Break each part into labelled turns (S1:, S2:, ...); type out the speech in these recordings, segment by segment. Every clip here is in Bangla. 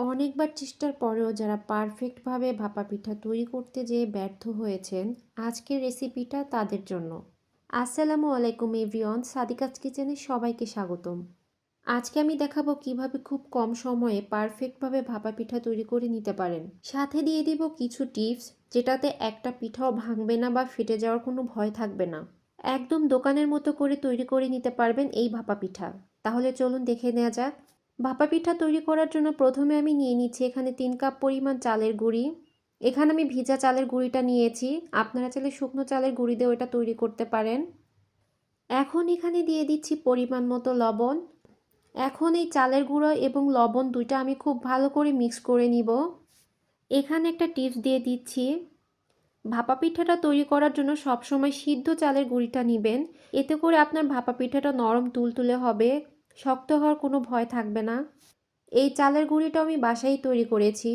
S1: অনেকবার চেষ্টার পরেও যারা পারফেক্টভাবে ভাপা পিঠা তৈরি করতে যেয়ে ব্যর্থ হয়েছেন, আজকের রেসিপিটা তাদের জন্য। আসসালামু আলাইকুম এভরিওয়ান, সাদিকাজ কিচেনে সবাইকে স্বাগতম। আজকে আমি দেখাবো কীভাবে খুব কম সময়ে পারফেক্টভাবে ভাপা পিঠা তৈরি করে নিতে পারেন। সাথে দিয়ে দিব কিছু টিপস, যেটাতে একটা পিঠাও ভাঙবে না বা ফেটে যাওয়ার কোনো ভয় থাকবে না। একদম দোকানের মতো করে তৈরি করে নিতে পারবেন এই ভাপা পিঠা। তাহলে চলুন দেখে নেওয়া যাক। ভাপা পিঠা তৈরি করার জন্য প্রথমে আমি নিয়ে নিচ্ছি এখানে তিন কাপ পরিমাণ চালের গুঁড়ি। এখানে আমি ভিজা চালের গুঁড়িটা নিয়েছি। আপনারা চাইলে শুকনো চালের গুঁড়ি দিয়ে ওটা তৈরি করতে পারেন। এখন এখানে দিয়ে দিচ্ছি পরিমাণ মতো লবণ। এখন এই চালের গুঁড়ো এবং লবণ দুইটা আমি খুব ভালো করে মিক্স করে নিব। এখানে একটা টিপস দিয়ে দিচ্ছি। ভাপা পিঠাটা তৈরি করার জন্য সবসময় সিদ্ধ চালের গুঁড়িটা নেবেন। এতে করে আপনার ভাপা পিঠাটা নরম তুলতুলে হবে। শক্ত হওয়ার কোনো ভয় থাকবে না। এই চালের গুঁড়িটা আমি বাসায় তৈরি করেছি।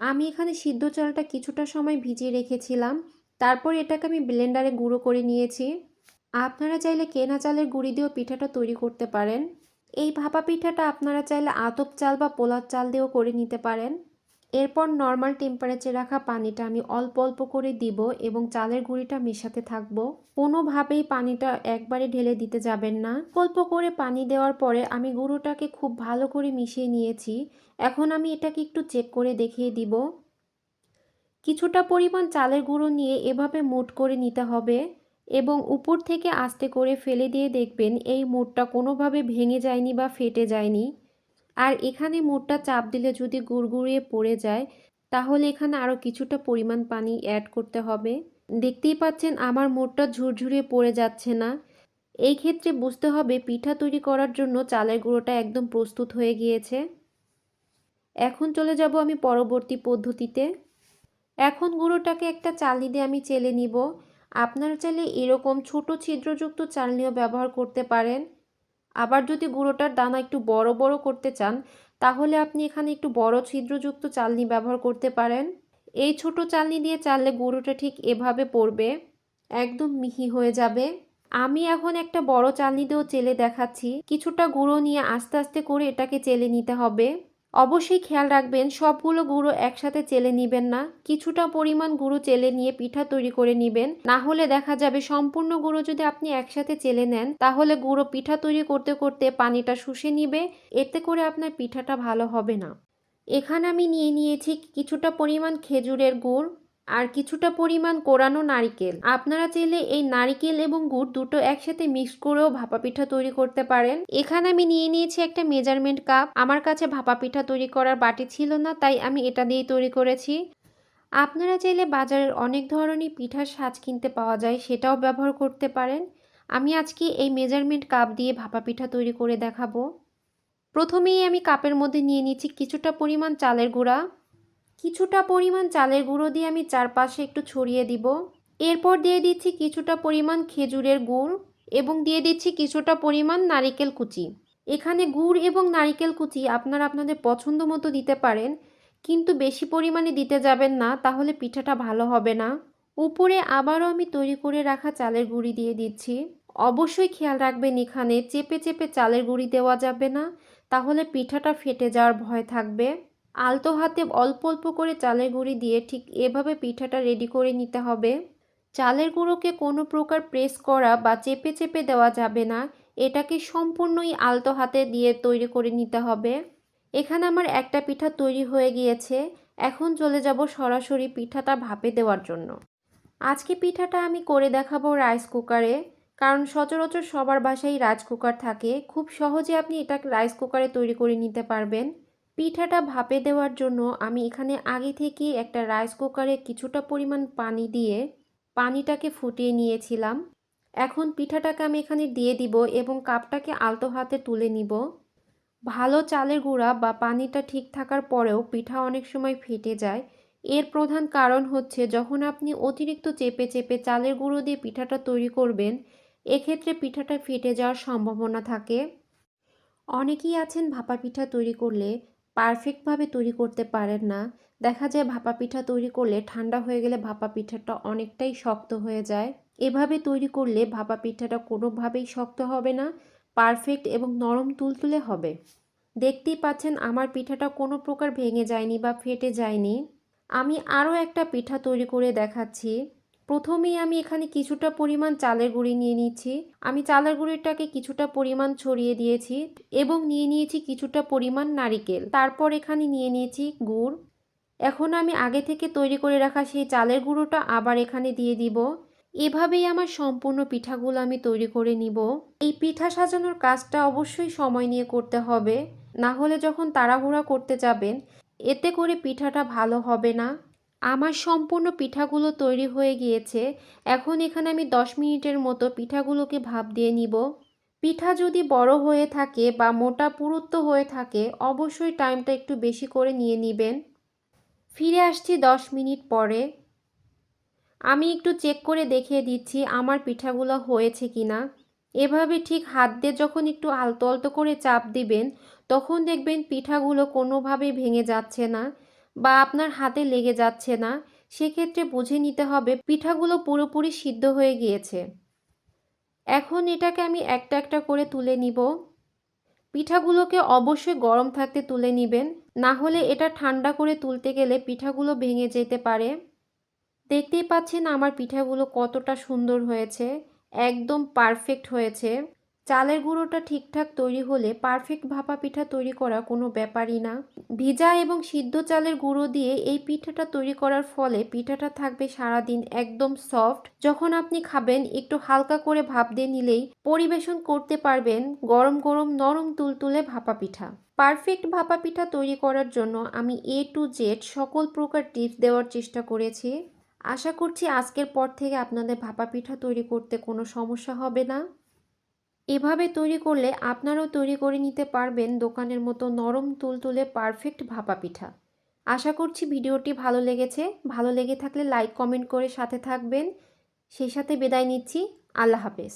S1: আমি এখানে সিদ্ধ চালটা কিছুটা সময় ভিজিয়ে রেখেছিলাম। তারপর এটাকে আমি ব্লেন্ডারে গুঁড়ো করে নিয়েছি। আপনারা চাইলে কেনা চালের গুঁড়ি দিয়েও পিঠাটা তৈরি করতে পারেন। এই ভাপা পিঠাটা আপনারা চাইলে আতপ চাল বা পোলার চাল দিয়েও করে নিতে পারেন। এরপর নর্মাল টেম্পারেচারে রাখা পানিটা আমি অল্প অল্প করে দিব এবং চালের গুঁড়িটা মেশাতে থাকব। কোনোভাবেই পানিটা একবারে ঢেলে দিতে যাবেন না। অল্প করে পানি দেওয়ার পরে আমি গুঁড়োটাকে খুব ভালো করে মিশিয়ে নিয়েছি। এখন আমি এটাকে একটু চেক করে দেখিয়ে দিব। কিছুটা পরিমাণ চালের গুঁড়ো নিয়ে এভাবে মুট করে নিতে হবে এবং উপর থেকে আস্তে করে ফেলে দিয়ে দেখবেন এই মুটটা কোনোভাবে ভেঙে যায়নি বা ফেটে যায়নি। আর এখানে মুটটা চাপ দিলে যদি গুড়গুড়িয়ে পড়ে যায়, তাহলে এখানে আরও কিছুটা পরিমাণ পানি অ্যাড করতে হবে। দেখতেই পাচ্ছেন আমার মুটটা ঝুরঝুরিয়ে পড়ে যাচ্ছে না। এই ক্ষেত্রে বুঝতে হবে পিঠা তৈরি করার জন্য চালের গুঁড়োটা একদম প্রস্তুত হয়ে গিয়েছে। এখন চলে যাব আমি পরবর্তী পদ্ধতিতে। এখন গুঁড়োটাকে একটা চালনি দিয়ে আমি চেলে নিব। আপনারা চাইলে এরকম ছোট ছিদ্রযুক্ত চালনিও ব্যবহার করতে পারেন। আবার যদি গুঁড়োটার দানা একটু বড় বড় করতে চান, তাহলে আপনি এখানে একটু বড় ছিদ্রযুক্ত চালনি ব্যবহার করতে পারেন। এই ছোট চালনি দিয়ে চাললে গুঁড়োটা ঠিক এভাবে পড়বে, একদম মিহি হয়ে যাবে। আমি এখন একটা বড় চালনি দিয়েও চেলে দেখাচ্ছি। কিছুটা গুঁড়ো নিয়ে আস্তে আস্তে করে এটাকে চেলে নিতে হবে। অবশ্যই খেয়াল রাখবেন, সবগুলো গুঁড়ো একসাথে চেলে নিবেন না। কিছুটা পরিমাণ গুঁড়ো চেলে নিয়ে পিঠা তৈরি করে নিবেন। না হলে দেখা যাবে সম্পূর্ণ গুঁড়ো যদি আপনি একসাথে চেলে নেন, তাহলে গুঁড়ো পিঠা তৈরি করতে করতে পানিটা শুষে নিবে। এতে করে আপনার পিঠাটা ভালো হবে না। এখানে আমি নিয়ে নিয়েছি কিছুটা পরিমাণ খেজুরের গুড়। আর কিছুটা পরিমাণ কোরানো নারিকেল। আপনারা চাইলে এই নারিকেল এবং গুড় দুটো একসাথে মিক্স করেও ভাপা পিঠা তৈরি করতে পারেন। এখানে আমি নিয়ে নিয়েছি একটা মেজারমেন্ট কাপ। আমার কাছে ভাপা পিঠা তৈরি করার বাটি ছিল না, তাই আমি এটা দিয়েই তৈরি করেছি। আপনারা চাইলে বাজারের অনেক ধরনের পিঠার সাজ কিনতে পাওয়া যায়, সেটাও ব্যবহার করতে পারেন। আমি আজকে এই মেজারমেন্ট কাপ দিয়ে ভাপা পিঠা তৈরি করে দেখাবো। প্রথমেই আমি কাপের মধ্যে নিয়ে নিচ্ছি কিছুটা পরিমাণ চালের গুঁড়া। কিছুটা পরিমাণ চালের গুঁড়ো দিয়ে আমি চারপাশে একটু ছড়িয়ে দিব। এরপর দিয়ে দিচ্ছি কিছুটা পরিমাণ খেজুরের গুড় এবং দিয়ে দিচ্ছি কিছুটা পরিমাণ নারিকেল কুচি। এখানে গুড় এবং নারিকেল কুচি আপনারা আপনাদের পছন্দ মতো দিতে পারেন, কিন্তু বেশি পরিমাণে দিতে যাবেন না, তাহলে পিঠাটা ভালো হবে না। উপরে আবারও আমি তৈরি করে রাখা চালের গুঁড়ি দিয়ে দিচ্ছি। অবশ্যই খেয়াল রাখবেন এখানে চেপে চেপে চালের গুঁড়ি দেওয়া যাবে না, তাহলে পিঠাটা ফেটে যাওয়ার ভয় থাকবে। আলতো হাতে অল্প অল্প করে চালের গুঁড়ি দিয়ে ঠিক এভাবে পিঠাটা রেডি করে নিতে হবে। চালের গুঁড়োকে কোনো প্রকার প্রেস করা বা চেপে চেপে দেওয়া যাবে না। এটাকে সম্পূর্ণই আলতো হাতে দিয়ে তৈরি করে নিতে হবে। এখানে আমার একটা পিঠা তৈরি হয়ে গিয়েছে। এখন চলে যাব সরাসরি পিঠাটা ভাপে দেওয়ার জন্য। আজকে পিঠাটা আমি করে দেখাবো রাইস কুকারে কারণ সচরাচর সবার বাসায় রাইস কুকার থাকে। খুব সহজে আপনি এটা রাইস কুকারে তৈরি করে নিতে পারবেন। পিঠাটা ভাপে দেওয়ার জন্য আমি এখানে আগে থেকে একটা রাইস কুকারে কিছুটা পরিমাণ পানি দিয়ে পানিটাকে ফুটিয়ে নিয়েছিলাম। এখন পিঠাটাকে আমি এখানে দিয়ে দিব এবং কাপটাকে আলতো হাতে তুলে নিব। ভালো চালের গুঁড়া বা পানিটা ঠিক থাকার পরেও পিঠা অনেক সময় ফেটে যায়। এর প্রধান কারণ হচ্ছে যখন আপনি অতিরিক্ত চেপে চেপে চালের গুঁড়ো দিয়ে পিঠাটা তৈরি করবেন, এক্ষেত্রে পিঠাটা ফেটে যাওয়ার সম্ভাবনা থাকে। অনেকেই আছেন ভাপা পিঠা তৈরি করলে পারফেক্টভাবে তৈরি করতে পারেন না। দেখা যায় ভাপা পিঠা তৈরি করলে ঠান্ডা হয়ে গেলে ভাপা পিঠাটা অনেকটাই শক্ত হয়ে যায়। এভাবে তৈরি করলে ভাপা পিঠাটা কোনোভাবেই শক্ত হবে না, পারফেক্ট এবং নরম তুলতুলে হবে। দেখতেই পাচ্ছেন আমার পিঠাটা কোনো প্রকার ভেঙে যায়নি বা ফেটে যায়নি। আমি আরও একটা পিঠা তৈরি করে দেখাচ্ছি। প্রথমেই আমি এখানে কিছুটা পরিমাণ চালের গুঁড়ি নিয়ে নিচ্ছি। আমি চালের গুঁড়িটাকে কিছুটা পরিমাণ ছড়িয়ে দিয়েছি এবং নিয়ে নিয়েছি কিছুটা পরিমাণ নারিকেল। তারপর এখানে নিয়ে নিয়েছি গুড়। এখন আমি আগে থেকে তৈরি করে রাখা সেই চালের গুঁড়োটা আবার এখানে দিয়ে দিব। এভাবেই আমার সম্পূর্ণ পিঠাগুলো আমি তৈরি করে নিব। এই পিঠা সাজানোর কাজটা অবশ্যই সময় নিয়ে করতে হবে। না হলে যখন তাড়াহুড়া করতে যাবেন, এতে করে পিঠাটা ভালো হবে না। আমার সম্পূর্ণ পিঠাগুলো তৈরি হয়ে গিয়েছে। এখন এখানে আমি দশ মিনিটের মতো পিঠাগুলোকে ভাপ দিয়ে নিব। পিঠা যদি বড় হয়ে থাকে বা মোটা পুরুত্ব হয়ে থাকে, অবশ্যই টাইমটা একটু বেশি করে নিয়ে নেবেন। ফিরে আসছি দশ মিনিট পরে। আমি একটু চেক করে দেখিয়ে দিচ্ছি আমার পিঠাগুলো হয়েছে কি না এভাবে ঠিক হাত দিয়ে যখন একটু আলতো আলতো করে চাপ দিবেন, তখন দেখবেন পিঠাগুলো কোনোভাবেই ভেঙে যাচ্ছে না। বা আপনার হাতে লেগে যাচ্ছে না, সেক্ষেত্রে বুঝে নিতে হবে পিঠাগুলো পুরোপুরি সিদ্ধ হয়ে গিয়েছে। এখন এটাকে আমি একটা একটা করে তুলে নিব। পিঠাগুলোকে অবশ্যই গরম থাকতে তুলে নেবেন, না হলে এটা ঠান্ডা করে তুলতে গেলে পিঠাগুলো ভেঙে যেতে পারে। দেখতেই পাচ্ছেন আমার পিঠাগুলো কতটা সুন্দর হয়েছে, একদম পারফেক্ট হয়েছে। চালের গুঁড়োটা ঠিকঠাক তৈরি হলে পারফেক্ট ভাপা পিঠা তৈরি করা কোনো ব্যাপারই না। ভিজা এবং সিদ্ধ চালের গুঁড়ো দিয়ে এই পিঠাটা তৈরি করার ফলে পিঠাটা থাকবে সারাদিন একদম সফট। যখন আপনি খাবেন, একটু হালকা করে ভাপ দিয়ে নিলেই পরিবেশন করতে পারবেন গরম গরম নরম তুলতুলে ভাপা পিঠা। পারফেক্ট ভাপা পিঠা তৈরি করার জন্য আমি এ টু জেড সকল প্রকার টিপস দেওয়ার চেষ্টা করেছি। আশা করছি আজকের পর থেকে আপনাদের ভাপা পিঠা তৈরি করতে কোনো সমস্যা হবে না। এভাবে তৈরি করলে আপনারাও তৈরি করে নিতে পারবেন দোকানের মতো নরম তুলতুলে পারফেক্ট ভাপা পিঠা। আশা করছি ভিডিওটি ভালো লেগেছে। ভালো লেগে থাকলে লাইক কমেন্ট করে সাথে থাকবেন। সেই সাথে বিদায় নিচ্ছি। আল্লাহ হাফেজ।